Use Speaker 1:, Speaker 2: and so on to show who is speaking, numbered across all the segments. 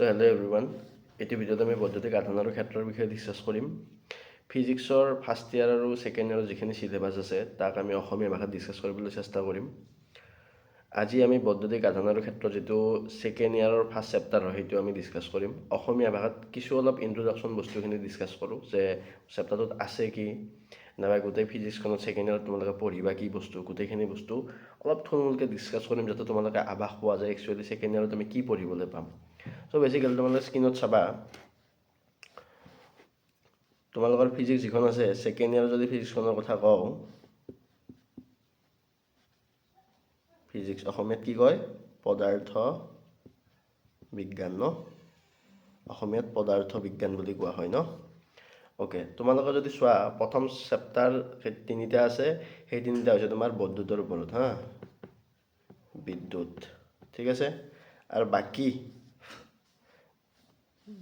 Speaker 1: চ' hello' everyone এইটো ভিডিঅ'ত আমি বৈদ্যুতিক আধান ক্ষেত্ৰৰ বিষয়ে ডিছকাছ কৰিম। ফিজিক্সৰ ফাৰ্ষ্ট ইয়াৰ আৰু ছেকেণ্ড ইয়াৰৰ যিখিনি চিলেবাছ আছে, তাক আমি অসমীয়া ভাষাত ডিছকাছ কৰিবলৈ চেষ্টা কৰিম। আজি আমি বৈদ্যুতিক আধান আৰু ক্ষেত্ৰৰ যিটো ছেকেণ্ড ইয়াৰৰ ফাৰ্ষ্ট চেপ্টাৰ হয়, সেইটো আমি ডিছকাছ কৰিম। অসমীয়া ভাষাত কিছু অলপ ইন্ট্ৰডাকশ্যন বস্তুখিনি ডিছকাছ কৰোঁ, যে চেপ্টাৰটোত আছে কি, নাইবা গোটেই ফিজিক্সখনত ছেকেণ্ড ইয়াৰত তোমালোকে পঢ়িবা কি বস্তু, গোটেইখিনি বস্তু অলপ থুলমূলকৈ ডিছকাছ কৰিম, যাতে তোমালোকে আভাস পোৱা যায় একচুৱেলি ছেকেণ্ড ইয়াৰত আমি কি পঢ়িবলৈ পাম। চ' বেচিকেলি তোমালোকে স্ক্ৰীণত চাবা। তোমালোকৰ ফিজিক্স যিখন আছে ছেকেণ্ড ইয়াৰ যদি ফিজিক্সখনৰ কথা কওঁ ফিজিক্স অসমীয়াত কি কয়? পদাৰ্থ বিজ্ঞান ন? অসমীয়াত পদাৰ্থ বিজ্ঞান বুলি কোৱা হয় ন? অ'কে তোমালোকে যদি চোৱা, প্ৰথম চেপ্টাৰ তিনিটা আছে, সেই তিনিটা হৈছে তোমাৰ বৈদ্যুতৰ ওপৰত হা। বিদ্যুৎ, ঠিক আছে? আৰু বাকী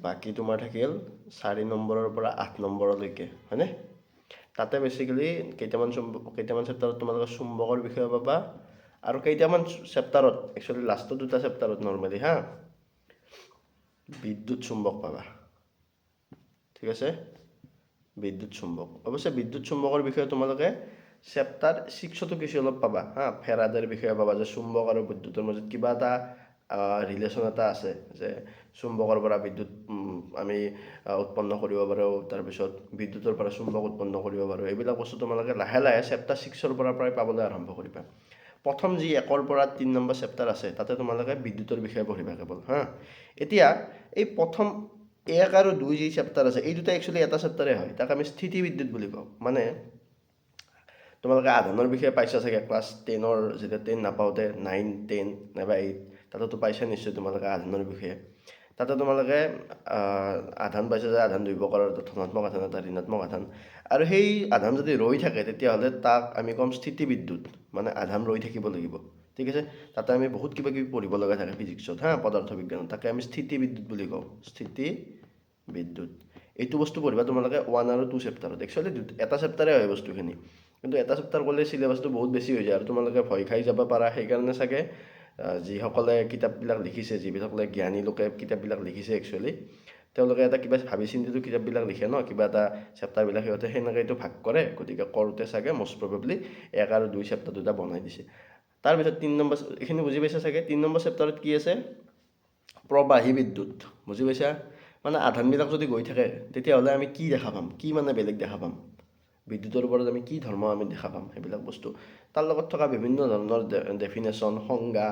Speaker 1: বাকী তোমাৰ থাকিল চাৰি নম্বৰৰ পৰা আঠ নম্বৰলৈকে, হয়নে? তাতে বেচিকেলি কেইটামান চুম্ব, কেইটামান চেপ্টাৰত তোমালোকে চুম্বকৰ বিষয়ে পাবা আৰু কেইটামান চেপ্টাৰত একচুৱেলি লাষ্টৰ দুটা চেপ্টাৰত নৰ্মেলি হা? বিদ্যুৎ চুম্বক পাবা। ঠিক আছে? বিদ্যুৎ চুম্বক। অৱশ্যে বিদ্যুৎ চুম্বকৰ বিষয়ে তোমালোকে চেপ্টাৰ ছিক্সতো কিছু অলপ পাবা, হা? ফেৰাডেৰ বিষয়ে পাবা, যে চুম্বক আৰু বিদ্যুতৰ মাজত কিবা এটা ৰিলেশ্যন এটা আছে, যে চুম্বকৰ পৰা বিদ্যুৎ আমি উৎপন্ন কৰিব পাৰোঁ, তাৰপিছত বিদ্যুতৰ পৰা চুম্বক উৎপন্ন কৰিব পাৰোঁ, এইবিলাক বস্তু তোমালোকে লাহে লাহে চেপ্টাৰ ছিক্সৰ পৰা প্ৰায় পাবলৈ আৰম্ভ কৰিবা। প্ৰথম যি একৰ পৰা তিনি নম্বৰ চেপ্টাৰ আছে, তাতে তোমালোকে বিদ্যুতৰ বিষয়ে পঢ়িবা কেৱল, হা? এতিয়া, এই প্ৰথম এক আৰু দুই যি চেপ্টাৰ আছে, এই দুটা একচুৱেলি এটা চেপ্টাৰে হয়, তাক আমি স্থিতি বিদ্যুৎ বুলি কওঁ। মানে তোমালোকে আধানৰ বিষয়ে পাইছা চাগে ক্লাছ টেনৰ যেতিয়া টেন নাপাওঁতে নাইন টেন নাইবা এইট তাতেতো পাইছা নিশ্চয় তোমালোকে আধানৰ বিষয়ে। তাতে তোমালোকে আধান পাইছা যে আধান প্ৰকাৰৰ এটা ধনাত্মক আধান, এটা ঋণাত্মক আধান। আৰু সেই আধান যদি ৰৈ থাকে, তেতিয়াহ'লে তাক আমি ক'ম স্থিতি বিদ্যুৎ মানে আধান ৰৈ থাকিব লাগিব। ঠিক আছে? তাতে আমি বহুত কিবা কিবি পঢ়িব লগা থাকে ফিজিক্সত হা পদাৰ্থ বিজ্ঞানত তাকে আমি স্থিতি বিদ্যুৎ বুলি কওঁ, স্থিতি বিদ্যুৎ। এইটো বস্তু পঢ়িবা তোমালোকে ওৱান আৰু টু চেপ্টাৰত একচুৱেলি এটা চেপ্টাৰে হয় বস্তুখিনি। কিন্তু এটা চেপ্টাৰ ক'লে চিলেবাছটো বহুত বেছি হৈ যায় আৰু তোমালোকে ভয় খাই যাব পাৰা, সেইকাৰণে চাগে যিসকলে কিতাপবিলাক লিখিছে যিসকলে জ্ঞানী লোকে কিতাপবিলাক লিখিছে একচুৱেলি তেওঁলোকে এটা কিবা ভাবি চিন্তিটো কিতাপবিলাক লিখে ন, কিবা এটা চেপ্টাৰবিলাক সিহঁতে সেনেকৈ এইটো ভাগ কৰে, গতিকে কৰোঁতে চাগে মষ্ট প্ৰবেবলি এক আৰু দুই চেপ্টাৰ দুটা বনাই দিছে। তাৰপিছত তিনি নম্বৰ এইখিনি বুজি পাইছা চাগে? তিনি নম্বৰ চেপ্টাৰত কি আছে? প্ৰবাহী বিদ্যুৎ, বুজি পাইছা? মানে আধানবিলাক যদি গৈ থাকে, তেতিয়াহ'লে আমি কি দেখা পাম? কি মানে বেলেগ দেখা পাম? বিদ্যুতৰ ওপৰত আমি কি ধৰ্ম আমি দেখা পাম, সেইবিলাক বস্তু। তাৰ লগত থকা বিভিন্ন ধৰণৰ ডেফিনেশ্যন সংজ্ঞা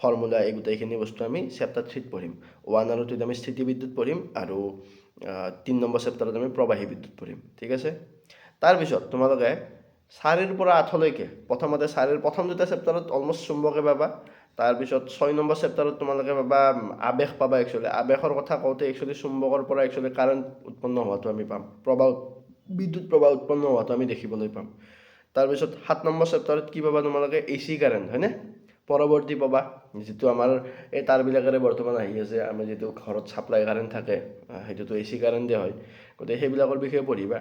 Speaker 1: ফৰ্মুলা এই গোটেইখিনি বস্তু আমি চেপ্টাৰ থ্ৰীত পঢ়িম। ওৱান আৰু টুত আমি স্থিতি বিদ্যুৎ পঢ়িম আৰু তিনি নম্বৰ চেপ্টাৰত আমি প্ৰবাহী বিদ্যুৎ পঢ়িম, ঠিক আছে? তাৰপিছত তোমালোকে চাৰিৰ পৰা আঠলৈকে, প্ৰথমতে চাৰিৰ প্ৰথম দুটা চেপ্টাৰত অলমষ্ট চুম্বকে পাবা তাৰপিছত ছয় নম্বৰ চেপ্টাৰত তোমালোকে পাবা আৱেশ পাবা একচুৱেলি আৱেশৰ কথা কওঁতে একচুৱেলি চুম্বকৰ পৰা একচুৱেলি কাৰেণ্ট উৎপন্ন হোৱাটো আমি পাম, প্ৰবাহ বিদ্যুৎ প্ৰবাহ উৎপন্ন হোৱাটো আমি দেখিবলৈ পাম। তাৰপিছত সাত নম্বৰ চেপ্টাৰত কি পাবা তোমালোকে? এ চি কাৰেণ্ট, হয়নে? পৰৱৰ্তী পাবা, যিটো আমাৰ এই তাঁৰবিলাকেৰে বৰ্তমান আহি আছে, আমি যিটো ঘৰত ছাপ্লাই কাৰেণ্ট থাকে সেইটোতো এ চি কাৰেণ্টে হয়। গতিকে সেইবিলাকৰ বিষয়ে পঢ়িবা।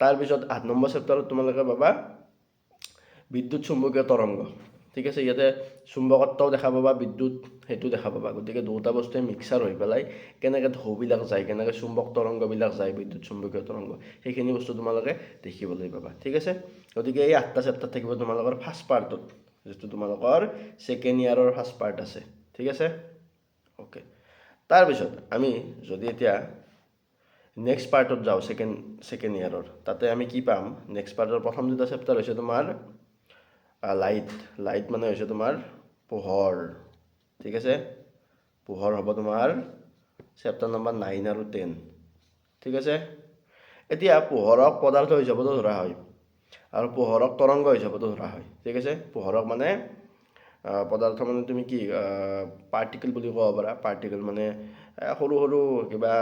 Speaker 1: তাৰপিছত আঠ নম্বৰ চেপ্টাৰত তোমালোকে পাবা বিদ্যুৎ চুম্বকীয় তৰংগ ঠিক আছে, ইয়াতে চুম্বকত্বও দেখা পাবা, বিদ্যুৎ সেইটো দেখা পাবা। গতিকে দুটা বস্তুৱে মিক্সাৰ হৈ পেলাই কেনেকৈ ঢৌবিলাক যায়, কেনেকৈ চুম্বক তৰংগবিলাক যায়, বিদ্যুৎ চুম্বকীয় তৰংগ সেইখিনি বস্তু তোমালোকে দেখিবলৈ পাবা। ঠিক আছে? গতিকে এই আঠটা চেপ্টাৰ থাকিব তোমালোকৰ ফাৰ্ষ্ট পাৰ্টত যিটো তোমালোকৰ ছেকেণ্ড ইয়াৰৰ ফাৰ্ষ্ট পাৰ্ট আছে। ঠিক আছে? অ'কে তাৰপিছত আমি যদি এতিয়া নেক্সট পাৰ্টত যাওঁ ছেকেণ্ড ছেকেণ্ড ইয়াৰৰ তাতে আমি কি পাম? নেক্সট পাৰ্টৰ প্ৰথম দুটা চেপ্টাৰ হৈছে তোমাৰ লাইট লাইট মানে হৈছে তোমাৰ পোহৰ, ঠিক আছে? পোহৰ হ'ব তোমাৰ চেপ্টাৰ নম্বৰ নাইন আৰু টেন ঠিক আছে? এতিয়া পোহৰক পদাৰ্থ হিচাপতো ধৰা হয় আৰু পোহৰক তৰংগ হিচাপতো ধৰা হয়, ঠিক আছে? পোহৰক মানে পদাৰ্থ মানে তুমি কি পাৰ্টিকেল বুলি ক'ব পাৰা। পাৰ্টিকেল মানে সৰু সৰু কিবা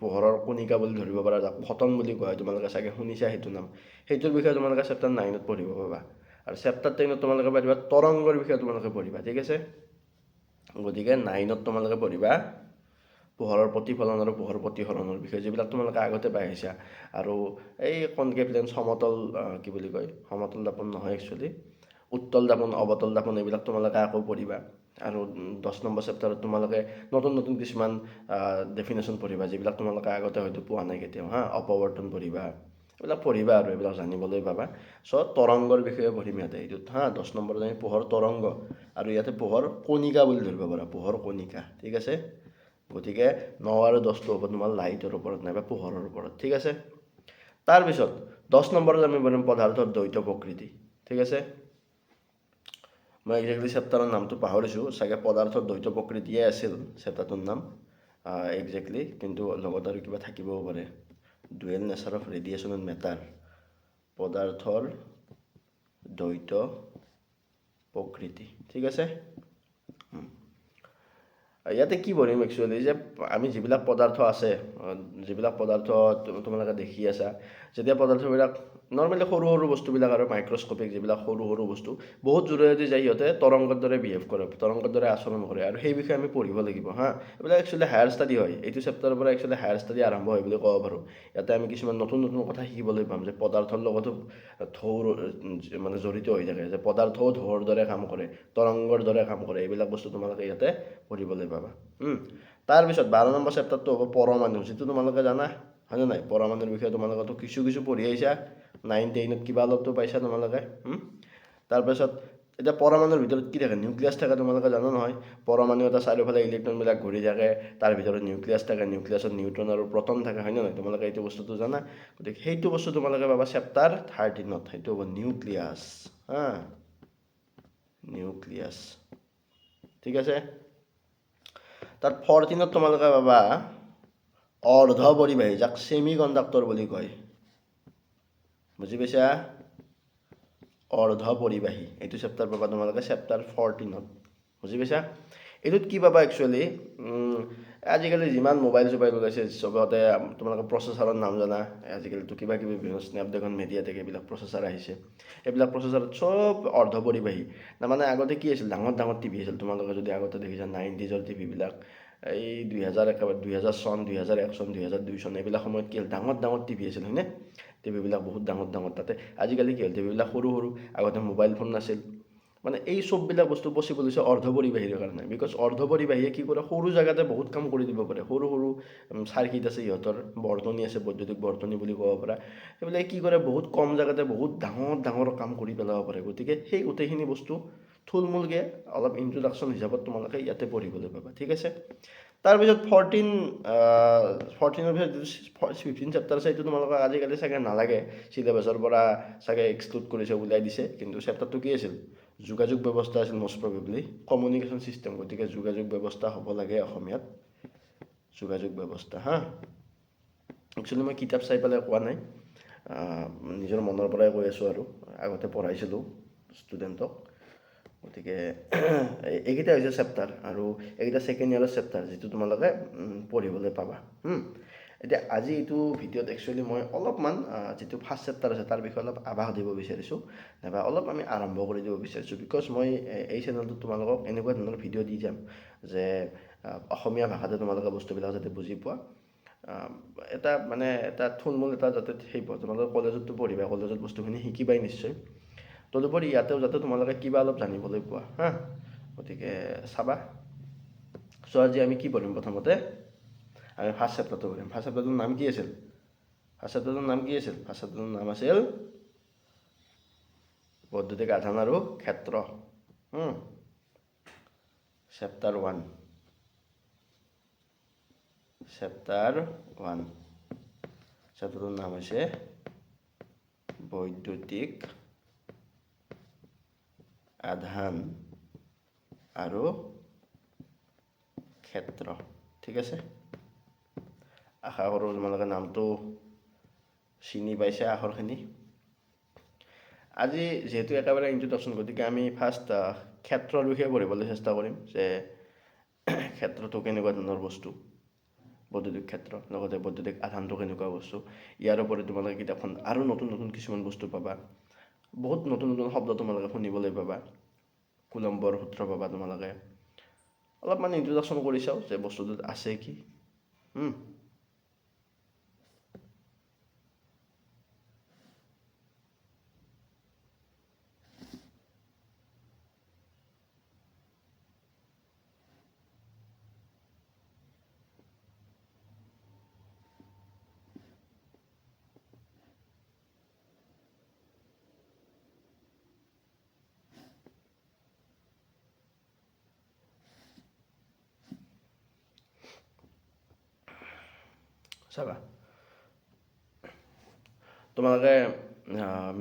Speaker 1: পোহৰৰ কণিকা বুলি ধৰিব পাৰা, যাক ফটন বুলি কোৱা হয়। তোমালোকে চাগে শুনিছা সেইটো নাম। সেইটোৰ বিষয়ে তোমালোকে চেপ্টাৰ নাইনত পঢ়িব পাবা। আৰু চেপ্টাৰ টেনত তোমালোকে পঢ়িবা, তৰংগৰ বিষয়ে তোমালোকে পঢ়িবা, ঠিক আছে? গতিকে নাইনত তোমালোকে পঢ়িবা, পোহৰৰ প্ৰতিফলন আৰু পোহৰ প্ৰতিফলনৰ বিষয়ে, যিবিলাক তোমালোকে আগতে পাই আহিছা আৰু এই কনকেভ লেন্স সমতল কি বুলি কয়? সমতল দাপন নহয় একচুৱেলি উত্তল দাপন, অৱতল দাপন, এইবিলাক তোমালোকে আকৌ পঢ়িবা। আৰু দহ নম্বৰ চেপ্টাৰত তোমালোকে নতুন নতুন কিছুমান ডেফিনেশ্যন পঢ়িবা, যিবিলাক তোমালোকে আগতে হয়তো পোৱা নাই কেতিয়াও, হা? অপৱৰ্তন পঢ়িবা। এইবিলাক পঢ়িবা আৰু এইবিলাক জানিবলৈ পাবা। চ' তৰংগৰ বিষয়ে পঢ়িম ইয়াতে। এইটোত হা, দহ নম্বৰত আমি পোহৰ তৰংগ। আৰু ইয়াতে পোহৰ কণিকা বুলি ধৰিব পাৰা, পোহৰ কণিকা। ঠিক আছে? গতিকে ন আৰু দহটো হ'ব তোমাৰ লাইটৰ ওপৰত নাইবা পোহৰৰ ওপৰত। ঠিক আছে? তাৰপিছত, দহ নম্বৰত আমি পঢ়িম পদাৰ্থৰ দ্বৈত প্ৰকৃতি। ঠিক আছে? মই একজেক্টলি চেপ্টাৰৰ নামটো পাহৰিছোঁ। চাগে পদাৰ্থৰ দ্বৈত প্ৰকৃতিয়ে আছিল চেপ্টাৰটোৰ নাম। একজেক্টলি কিন্তু লগত আৰু কিবা থাকিবও পাৰে। Dual nature of radiation and matter, পদাৰ্থৰ দ্বৈত প্ৰকৃতি। ঠিক আছে? ইয়াতে কি পঢ়িম একচুৱেলি যে আমি যিবিলাক পদাৰ্থ আছে যিবিলাক পদাৰ্থ তোমালোকে দেখি আছা যেতিয়া পদাৰ্থবিলাক নৰ্মেলি সৰু সৰু বস্তুবিলাক আৰু মাইক্ৰস্কপিক যিবিলাক সৰু সৰু বস্তু, বহুত জোৰেদি যায়, সিহঁতে তৰংগৰ দৰে বিহেভ কৰে, তৰংগৰ দৰে আচৰণ কৰে আৰু সেই বিষয়ে আমি পঢ়িব লাগিব, হা। এইবিলাক একচুৱেলি হায়াৰ ষ্টাডি হয়। এইটো চেপ্টাৰৰ পৰা একচুৱেলি হায়াৰ ষ্টাডি আৰম্ভ হয় বুলি ক'ব পাৰোঁ। ইয়াতে আমি কিছুমান নতুন নতুন কথা শিকিবলৈ পাম যে পদাৰ্থৰ লগতো ঢৌৰ মানে জড়িত হৈ থাকে, যে পদাৰ্থও ঢৌৰ দৰে কাম কৰে, তৰংগৰ দৰে কাম কৰে, এইবিলাক বস্তু তোমালোকে ইয়াতে পঢ়িবলৈ পাবা। তাৰপিছত বাৰ নম্বৰ চেপ্টাৰটো হ'ব পৰমাণু, যিটো তোমালোকে জানা হয়নে নাই? পৰমাণুৰ বিষয়ে তোমালোকেতো কিছু কিছু পঢ়ি আহিছা। নাইন টেইনত কিবা অলপতো পাইছা তোমালোকে। তাৰপিছত, এতিয়া পৰমাণুৰ ভিতৰত কি থাকে? নিউক্লিয়াছ থাকে তোমালোকে জানা নহয়। পৰমাণু এটা চাৰিওফালে ইলেক্ট্ৰনবিলাক ঘূৰি থাকে, তাৰ ভিতৰত নিউক্লিয়াছ থাকে নিউক্লিয়াছত নিউট্ৰন আৰু প্ৰটন থাকে, হয়নে নহয় তোমালোকে এইটো বস্তুটো জানা? গতিকে সেইটো বস্তু তোমালোকে পাবা চেপ্টাৰ থাৰ্টিনত সেইটো হ'ব নিউক্লিয়াছ হা? নিউক্লিয়াছ ঠিক আছে? তাত ফৰ্টিনত তোমালোকে পাবা অৰ্ধ পৰিবাহী যাক ছেমি কণ্ডাক্টৰ বুলি কয়। বুজি পাইছা? অৰ্ধ পৰিবাহী। এইটো চেপ্টাৰ পাবা তোমালোকে চেপ্টাৰ ফৰ্টিনত বুজি পাইছা? এইটোত কি পাবা একচুৱেলি আজিকালি যিমান মোবাইল চোবাইল ওলাইছে, চবতে তোমালোকে প্ৰচেচাৰৰ নাম জানা। আজিকালিতো কিবা কিবি বিভিন্ন স্নেপড্ৰেগন মেডিয়াটেক এইবিলাক প্ৰচেচাৰ আহিছে। এইবিলাক প্ৰচেচাৰত চব অৰ্ধ পৰিবাহী। তাৰমানে আগতে কি আছিল? ডাঙৰ ডাঙৰ টিভি আছিল। তোমালোকে যদি আগতে দেখিছা নাইণ্টিজৰ টিভিবিলাক এই দুই দুহেজাৰ একেবাৰে দুহেজাৰ চন দুহেজাৰ এক চন দুহেজাৰ দুই চন, এইবিলাক সময়ত কি হ'ল? ডাঙৰ ডাঙৰ টিভি আছিল, হয়নে? টিভিবিলাক বহুত ডাঙৰ ডাঙৰ তাতে। আজিকালি কি হ'ল? টিভিবিলাক সৰু সৰু, আগতে মোবাইল ফোন নাছিল। মানে এই চববিলাক বস্তু পচিবল হৈছে অৰ্ধ পৰিবাহীৰ কাৰণে। বিকজ অৰ্ধ পৰিবাহীয়ে কি কৰে? সৰু জেগাতে বহুত কাম কৰি দিব পাৰে। সৰু সৰু চাৰ্কিট আছে সিহঁতৰ বৰ্তনী আছে, বৈদ্যুতিক বৰ্তনী বুলি ক'ব পাৰা। সেইবিলাকে কি কৰে? বহুত কম জেগাতে বহুত ডাঙৰ ডাঙৰ কাম কৰি পেলাব পাৰে। গতিকে সেই গোটেইখিনি বস্তু থুলমূলকৈ অলপ ইন্ট্ৰডাকশ্যন হিচাপত তোমালোকে ইয়াতে পঢ়িবলৈ পাবা, ঠিক আছে? তাৰপিছত ফৰ্টিন ফৰ্টিনৰ পিছত যিটো ফিফটিন চেপ্টাৰ আছে সেইটো তোমালোকক আজিকালি চাগে নালাগে। চিলেবাছৰ পৰা চাগে এক্সক্লুড কৰিছে ওলাই দিছে, কিন্তু চেপ্টাৰটো কি আছিল? যোগাযোগ ব্যৱস্থা আছিল মষ্ট প্ৰবেবলি কমিউনিকেশ্যন ছিষ্টেম গতিকে যোগাযোগ ব্যৱস্থা হ'ব লাগে অসমীয়াত। যোগাযোগ ব্যৱস্থা, হা? একচুৱেলি মই কিতাপ চাই পেলাই কোৱা নাই। নিজৰ মনৰ পৰাই কৈ আছোঁ আৰু, আগতে পঢ়াইছিলোঁ ষ্টুডেণ্টক গতিকে এই- এইকেইটা হৈছে চেপ্টাৰ আৰু এইকেইটা ছেকেণ্ড ইয়াৰৰ চেপ্টাৰ যিটো তোমালোকে পঢ়িবলৈ পাবা এতিয়া আজি এইটো ভিডিঅ'ত একচুৱেলি মই অলপমান যিটো ফাৰ্ষ্ট চেপ্টাৰ আছে তাৰ বিষয়ে অলপ আভাস দিব বিচাৰিছোঁ, নাইবা অলপ আমি আৰম্ভ কৰি দিব বিচাৰিছোঁ বিকজ মই এই চেনেলটোত তোমালোকক এনেকুৱা ধৰণৰ ভিডিঅ' দি যাম যে অসমীয়া ভাষাতে তোমালোকে বস্তুবিলাক যাতে বুজি পোৱা এটা মানে এটা থুলমূল এটা যাতে সেই তোমালোকে কলেজতো পঢ়িবা, কলেজত বস্তুখিনি শিকিবাই নিশ্চয়। তদুপৰি ইয়াতেও যাতে তোমালোকে কিবা অলপ জানিবলৈ পোৱা, হা? গতিকে চাবা। চ' আজি আমি কি পঢ়িম প্ৰথমতে? আমি ফাৰ্ষ্ট চেপ্টাৰটো পঢ়িম। ফাৰ্ষ্ট চেপ্টাৰটোৰ নাম কি আছিল? ফাৰ্ষ্ট চেপ্টাৰটোৰ নাম কি আছিল? ফাৰ্ষ্ট চেপ্টাৰটোৰ নাম আছিল বৈদ্যুতিক আধান আৰু ক্ষেত্ৰ। চেপ্টাৰ ওৱান চেপ্টাৰ ওৱান চেপ্টাৰটোৰ নাম হৈছে বৈদ্যুতিক আধান আৰু ক্ষেত্ৰ। ঠিক আছে? আশা কৰোঁ তোমালোকে নামটো চিনি পাইছে আখৰখিনি। আজি যিহেতু একেবাৰে ইন্ট্ৰডাকশ্যন গতিকে আমি ফাৰ্ষ্ট ক্ষেত্ৰৰ বিষয়ে পঢ়িবলৈ চেষ্টা কৰিম, যে ক্ষেত্ৰটো কেনেকুৱা ধৰণৰ বস্তু? বৈদ্যুতিক ক্ষেত্ৰ, লগতে বৈদ্যুতিক আধানটো কেনেকুৱা বস্তু? ইয়াৰ ওপৰত তোমালোকে কিতাপখন আৰু নতুন নতুন কিছুমান বস্তু পাবা। বহুত নতুন নতুন শব্দ তোমালোকে শুনিবলৈ পাবা। কুলম্বৰ সূত্ৰ পাবা তোমালোকে। অলপমান ইণ্ট্ৰডাকশ্যন কৰি চাওঁ যে বস্তুটোত আছে কি। চাবা তোমালোকে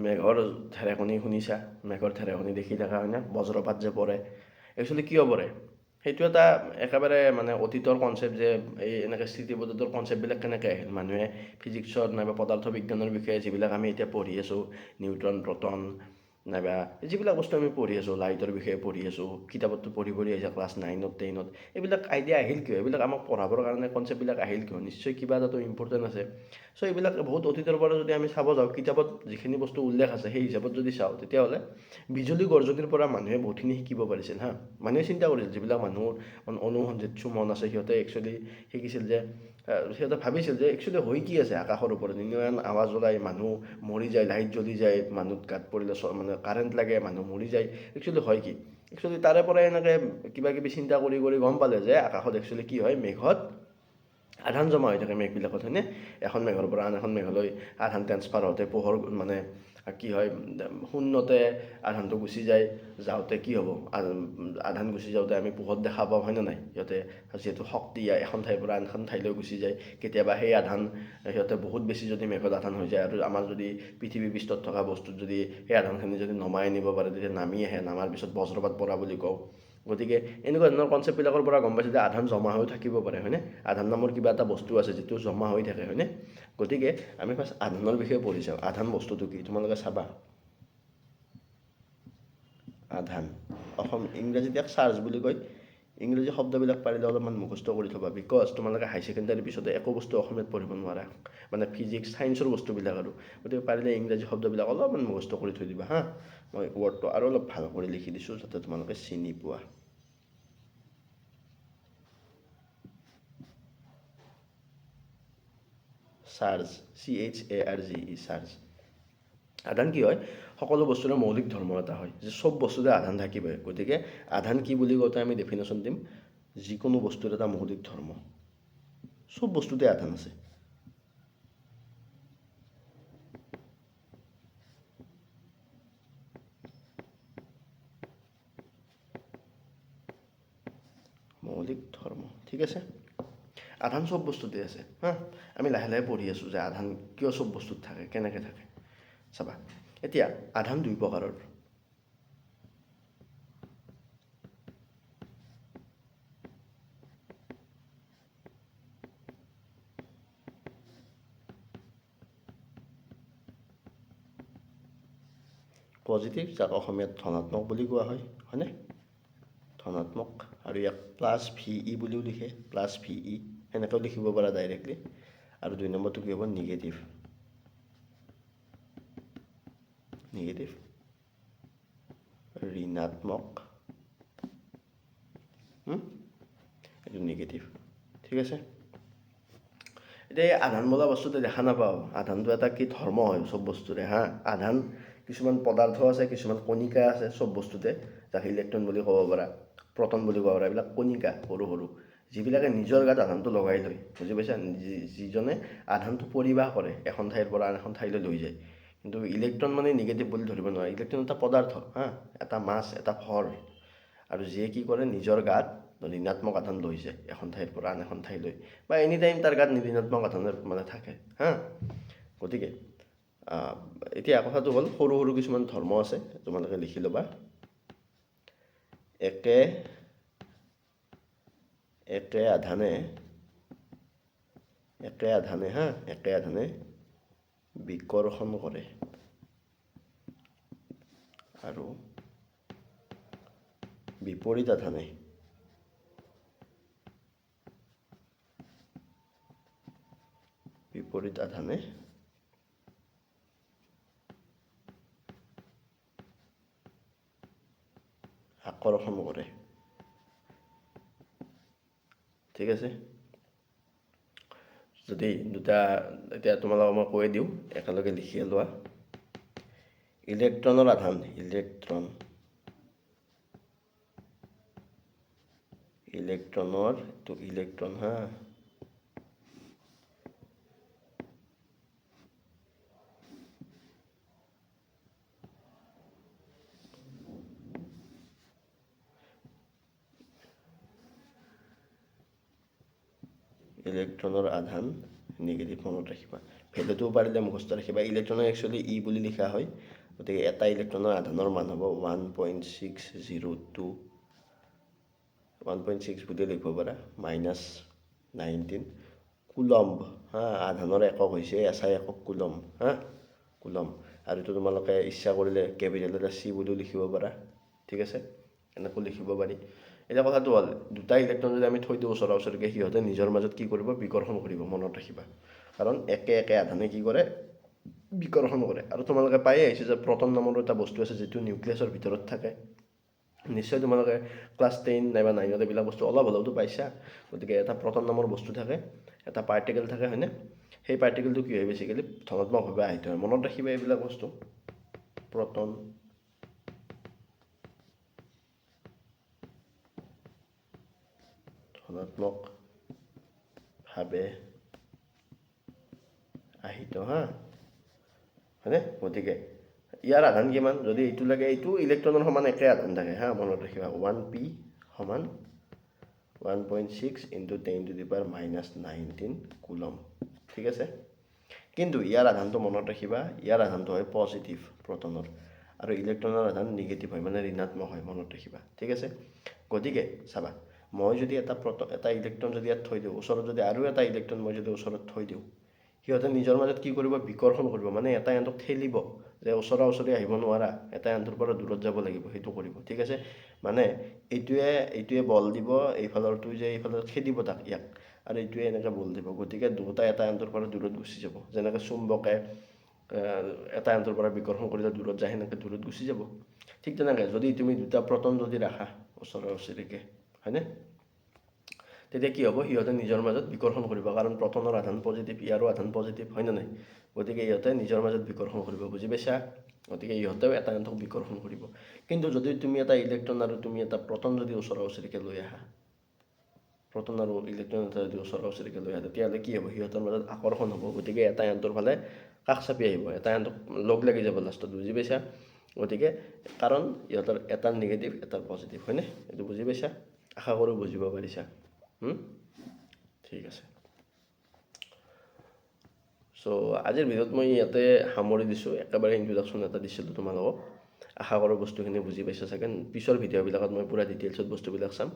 Speaker 1: মেঘৰ ঢেৰেকণি শুনিছা? মেঘৰ ঢেৰেকণি দেখি থকা হয়নে? বজ্ৰপাত যে পৰে। একচুৱেলি কিয় পৰে? সেইটো এটা একেবাৰে মানে অতীতৰ কনচেপ্ট যে এই এনেকৈ স্থিতিবদ্ধৰ কনচেপ্টবিলাক কেনেকৈ আহিল? মানুহে ফিজিক্সত নাইবা পদাৰ্থ বিজ্ঞানৰ বিষয়ে যিবিলাক আমি এতিয়া পঢ়ি আছোঁ নিউটন প্ৰটন নাইবা যিবিলাক বস্তু আমি পঢ়ি আছোঁ লাইটৰ বিষয়ে পঢ়ি আছোঁ কিতাপততো পঢ়ি পঢ়ি আহিছে ক্লাছ নাইনত টেনত এইবিলাক আইডিয়া আহিল কিয়? এইবিলাক আমাক পঢ়াবৰ কাৰণে কনচেপ্টবিলাক আহিল কিয়? নিশ্চয় কিবা এটাতো ইম্পৰ্টেণ্ট আছে। চ' এইবিলাক বহুত অতীতৰ পৰা যদি আমি চাব যাওঁ, কিতাপত যিখিনি বস্তু উল্লেখ আছে, সেই হিচাপত যদি চাওঁ, তেতিয়াহ'লে বিজুলী গৰ্জনীৰ পৰা মানুহে বহুতখিনি শিকিব পাৰিছিল, হা? মানুহে চিন্তা কৰিছিল, যিবিলাক মানুহৰ মানে অনুসন্ধিৎসু মন আছে, সিহঁতে একচুৱেলি শিকিছিল যে সিহঁতে ভাবিছিল যে একচুৱেলি হৈ কি আছে? আকাশৰ ওপৰত ইমান আৱাজ ওলাই মানুহ মৰি যায়, লাইট জ্বলি যায় মানুহ গাত পৰিলে মানে কাৰেণ্ট লাগে, মানুহ মৰি যায়। একচুৱেলি হয় কি? একচুৱেলি তাৰে পৰাই এনেকৈ কিবা কিবি চিন্তা কৰি কৰি গম পালে যে আকাশত একচুৱেলি কি হয়? মেঘত আধান জমা হৈ থাকে মেঘবিলাকত, হয়নে? এখন মেঘৰ পৰা আন এখন মেঘলৈ আধান ট্ৰেন্সফাৰ হওঁতে পোহৰ মানে কি হয়, শূন্যতে আধানটো গুচি যায়, যাওঁতে কি হ'ব? আধান গুচি যাওঁতে আমি পোহৰত দেখা পাওঁ হয়নে নাই? সিহঁতে, যিহেতু শক্তি এখন ঠাইৰ পৰা আন এখন ঠাইলৈ গুচি যায়, কেতিয়াবা সেই আধান, সিহঁতে বহুত বেছি যদি মেঘত আধান হৈ যায় আৰু আমাৰ যদি পৃথিৱী পৃষ্ঠত থকা বস্তুত যদি সেই আধানখিনি যদি নমাই আনিব পাৰে, তেতিয়া নামি আহে, নামাৰ পিছত বজ্ৰপাত পৰা বুলি কওঁ। গতিকে এনেকুৱা ধৰণৰ কনচেপ্টবিলাকৰ পৰা গম পাইছোঁ যে আধান জমা হৈ থাকিব পাৰে হয়নে? আধান নামৰ কিবা এটা বস্তু আছে যিটো জমা হৈ থাকে হয়নে? গতিকে আমি ফাৰ্ষ্ট আধানৰ বিষয়ে পঢ়ি চাওঁ আধান বস্তুটো কি? তোমালোকে চাবা। আধান। অসম ইংৰাজীত ইয়াক চাৰ্জ বুলি কয়। ইংৰাজী শব্দবিলাক পাৰিলে অলপমান মুখস্থ কৰি থ'বা বিকজ তোমালোকে হাই ছেকেণ্ডাৰী পিছতে একো বস্তু অসমীয়াত পঢ়িব নোৱাৰা। মানে ফিজিক্স ছায়েন্সৰ বস্তুবিলাক আৰু। গতিকে পাৰিলে ইংৰাজী শব্দবিলাক অলপমান মুখস্থ কৰি থৈ দিবা হা? মই ৱৰ্ডটো আৰু অলপ ভাল কৰি লিখি দিছোঁ যাতে তোমালোকে চিনি পোৱা। Charge C H A R G E charge আধান কি হয়? সকলো বস্তুৰে মৌলিক ধৰ্ম এটা হয়, যে চব বস্তুতে আধান থাকিবই গতিকে আধান কি বুলি কওঁতে আমি ডেফিনেশ্যন দিম, যিকোনো বস্তুৰ এটা মৌলিক ধৰ্ম। চব বস্তুতে আধান আছে। মৌলিক ধৰ্ম, ঠিক আছে? আধান চব বস্তুতে আছে, হা? আমি লাহে লাহে পঢ়ি আছোঁ যে আধান কিয় চব বস্তুত থাকে, কেনেকৈ থাকে। চাবা এতিয়া আধান দুই প্ৰকাৰৰ। পজিটিভ যাক অসমীয়াত ধনাত্মক বুলি কোৱা হয় হয়নে? ধনাত্মক আৰু ইয়াক প্লাছ ভি ই বুলিও লিখে প্লাছ ভি ই সেনেকৈও লিখিব পাৰা ডাইৰেক্টলি আৰু দুই নম্বৰটো কি হ'ব? নিগেটিভ নিগেটিভ ঋণাত্মক এইটো নিগেটিভ ঠিক আছে? এতিয়া এই আধান বোলা বস্তুটো দেখা নাপাওঁ। আধানটো এটা কি ধৰ্ম হয় চব বস্তুৰে, হা? আধান কিছুমান পদাৰ্থ আছে, কিছুমান কণিকা আছে চব বস্তুতে। যাক ইলেক্ট্ৰন বুলি ক'ব পাৰা প্ৰটন বুলি ক'ব পাৰা, এইবিলাক কণিকা, সৰু সৰু। যিবিলাকে নিজৰ গাত আধানটো লগাই লয়, বুজি পাইছা? যি- যিজনে আধানটো পৰিবাহ কৰে, এখন ঠাইৰ পৰা আন এখন ঠাইলৈ লৈ যায়। কিন্তু ইলেক্ট্ৰন মানে নিগেটিভ বুলি ধৰিব নোৱাৰে। ইলেক্ট্ৰন এটা পদাৰ্থ, হা, এটা মাছ, এটা ভৰ আৰু যিয়ে কি কৰে, নিজৰ গাত ঋণাত্মক আধান লৈ যায়, এখন ঠাইৰ পৰা আন এখন ঠাইলৈ। বা এনি টাইম তাৰ গাত ঋণাত্মক আধানৰ মানে থাকে, হা। গতিকে এতিয়া কথাটো হ'ল, সৰু সৰু কিছুমান ধৰ্ম আছে, তোমালোকে লিখি ল'বা। একে একে আধানে একে আধানে, হা, একে আধানে বিকৰ্ষণ কৰে। আৰু বিপৰীত আধানে বিপৰীত আধানে আকৰ্ষণ কৰে। ঠিক আছে? যদি দুটা, এতিয়া তোমালোকক মই কৈ দিওঁ, একেলগে লিখি লোৱা। ইলেক্ট্ৰনৰ আধান, ইলেক্ট্ৰন। ইলেক্ট্ৰনৰ, এইটো ইলেক্ট্ৰন হা। ইলেক্ট্ৰনৰ আধান নিগেটিভ মনত ৰাখিবা। ভেলুটো পাৰিলে মুখস্থ ৰাখিবা। ইলেক্ট্ৰনক একচুৱেলি ই বুলি লিখা হয়। গতিকে এটা ইলেক্ট্ৰনৰ আধানৰ মান হ'ব one point six zero' two one point six বুলি লিখিব পাৰা। মাইনাছ নাইনটিন কুলম্ব, হা, আধানৰ একক হৈছে, এছাই একক কুলম হা কুলম আৰু এইটো তোমালোকে ইচ্ছা কৰিলে কেপিটেল এটা চি বুলিও লিখিব পাৰা। ঠিক আছে? এনেকৈ লিখিব পাৰি। এতিয়া কথাটো হ'ল দুটা ইলেক্ট্ৰন যদি আমি থৈ দিওঁ ওচৰা ওচৰিকৈ, সিহঁতে নিজৰ মাজত কি কৰিব? বিকৰ্ষণ কৰিব, মনত ৰাখিবা। কাৰণ একে একে আধানে কি কৰে? বিকৰ্ষণ কৰে। আৰু তোমালোকে পায়ে আহিছে যে প্ৰটন নামৰ এটা বস্তু আছে, যিটো নিউক্লিয়াছৰ ভিতৰত থাকে। নিশ্চয় তোমালোকে ক্লাছ টেন নাইবা নাইনত এইবিলাক বস্তু অলপ হ'লেওতো পাইছা। গতিকে এটা প্ৰটন নামৰ বস্তু থাকে, এটা পাৰ্টিকেল থাকে, হয়নে? সেই পাৰ্টিকেলটো কি হয় বেচিকেলি ধনাত্মকভাৱে আহিত হয় মনত ৰাখিবা এইবিলাক বস্তু। প্ৰটন ধনাত্মকভাৱে আহিত হা হয়নে? গতিকে, ইয়াৰ আধান কিমান? যদি এইটো লাগে, এইটো ইলেক্ট্ৰনৰ সমান একে আধান থাকে, হা? মনত ৰাখিবা ওৱান পি সমান one point six into ten to the power minus nineteen coulomb ঠিক আছে? কিন্তু ইয়াৰ আধানটো মনত ৰাখিবা, ইয়াৰ আধানটো হয় পজিটিভ প্ৰটনৰ আৰু ইলেক্ট্ৰনৰ আধান নিগেটিভ হয় মানে ঋণাত্মক হয়, মনত ৰাখিবা। ঠিক আছে? গতিকে, চাবা মই যদি এটা প্ৰট এটা ইলেক্ট্ৰন যদি ইয়াত থৈ দিওঁ ওচৰত যদি আৰু এটা ইলেক্ট্ৰন মই যদি ওচৰত থৈ দিওঁ সিহঁতে নিজৰ মাজত কি কৰিব? বিকৰ্ষণ কৰিব। মানে এটা সিহঁতক ঠেলিব যে ওচৰা ওচৰি আহিব নোৱাৰা এটা আনটোৰ পৰা দূৰত যাব লাগিব সেইটো কৰিব। ঠিক আছে? মানে এইটোৱে এইটোৱে বল দিব এইফালৰটো যে এইফালৰ খেদিব তাক ইয়াক। আৰু এইটোৱে এনেকৈ বল দিব। গতিকে দুটা এটা আনটোৰ পৰা দূৰত গুচি যাব। যেনেকৈ চুম্বকে এটা আনটোৰ পৰা বিকৰ্ষণ কৰিলে দূৰত যায় সেনেকৈ দূৰত গুচি যাব। ঠিক তেনেকৈ যদি তুমি দুটা প্ৰটন যদি ৰাখা ওচৰা ওচৰিকৈ হয়নে? তেতিয়া কি হ'ব? সিহঁতে নিজৰ মাজত বিকৰ্ষণ কৰিব। কাৰণ প্ৰটনৰ আধান পজিটিভ ইয়াৰো আধান পজিটিভ হয় নে নাই? গতিকে ইহঁতে নিজৰ মাজত বিকৰ্ষণ কৰিব বুজি পাইছা? গতিকে ইহঁতেও এটা আনটোক বিকৰ্ষণ কৰিব। কিন্তু যদি তুমি এটা ইলেক্ট্ৰন আৰু তুমি এটা প্ৰটন যদি ওচৰা ওচৰিকৈ লৈ আহা প্ৰটন আৰু ইলেক্ট্ৰন এটা যদি ওচৰা ওচৰিকৈ লৈ আহা তেতিয়াহ'লে কি হ'ব? সিহঁতৰ মাজত আকৰ্ষণ হ'ব। গতিকে এটা আনটোৰ ফালে কাষ চাপি আহিব। এটা আনটোক লগ লাগি যাব লাষ্টত বুজি পাইছা? গতিকে কাৰণ ইহঁতৰ এটাৰ নিগেটিভ এটাৰ পজিটিভ হয়নে? এইটো বুজি পাইছা? আশা কৰোঁ বুজিব পাৰিছা। ঠিক আছে। চ' আজিৰ ভিডিঅ'ত মই ইয়াতে সামৰি দিছোঁ। একেবাৰে ইন্ট্ৰডাকশ্যন এটা দিছিলোঁ তোমালোকক। আশা কৰোঁ বস্তুখিনি বুজি পাইছা চাগে। পিছৰ ভিডিঅ'বিলাকত মই পূৰা ডিটেইলছত বস্তুবিলাক চাম।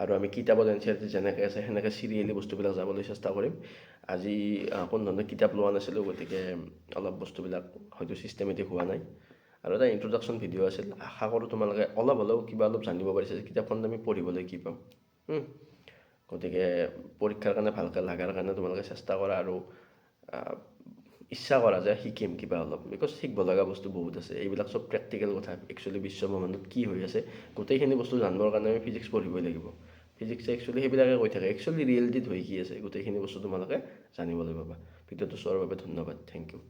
Speaker 1: আৰু আমি কিতাপত এন চি যেনেকৈ আছে, সেনেকৈ চিৰিয়েলি বস্তুবিলাক যাবলৈ চেষ্টা কৰিম। আজি কোনো ধৰণৰ কিতাপ লোৱা নাছিলোঁ, গতিকে অলপ বস্তুবিলাক হয়তো ছিষ্টেমেটিক হোৱা নাই। আৰু এটা ইন্ট্ৰডাকশ্যন ভিডিঅ' আছিল, আশা কৰোঁ তোমালোকে অলপ হ'লেও কিবা অলপ জানিব পাৰিছা কিতাপখন আমি পঢ়িবলৈ কি পাম। গতিকে পৰীক্ষাৰ কাৰণে, ভালকৈ লগাৰ কাৰণে তোমালোকে চেষ্টা কৰা আৰু ইচ্ছা কৰা যে শিকিম কিবা অলপ। বিকজ শিকিব লগা বস্তু বহুত আছে। এইবিলাক চব প্ৰেক্টিকেল কথা। একচুৱেলি বিশ্বব্ৰহ্মাণ্ডত কি হৈ আছে, গোটেইখিনি বস্তু জানিবৰ কাৰণে আমি ফিজিক্স পঢ়িবই লাগিব। ফিজিক্সে একচুৱেলি সেইবিলাকে কৈ থাকে। একচুৱেলি ৰিয়েলিটিত হৈ কি আছে, গোটেইখিনি বস্তু তোমালোকে জানিবলৈ পাবা। ভিডিঅ'টো চোৱাৰ বাবে ধন্যবাদ। Thank you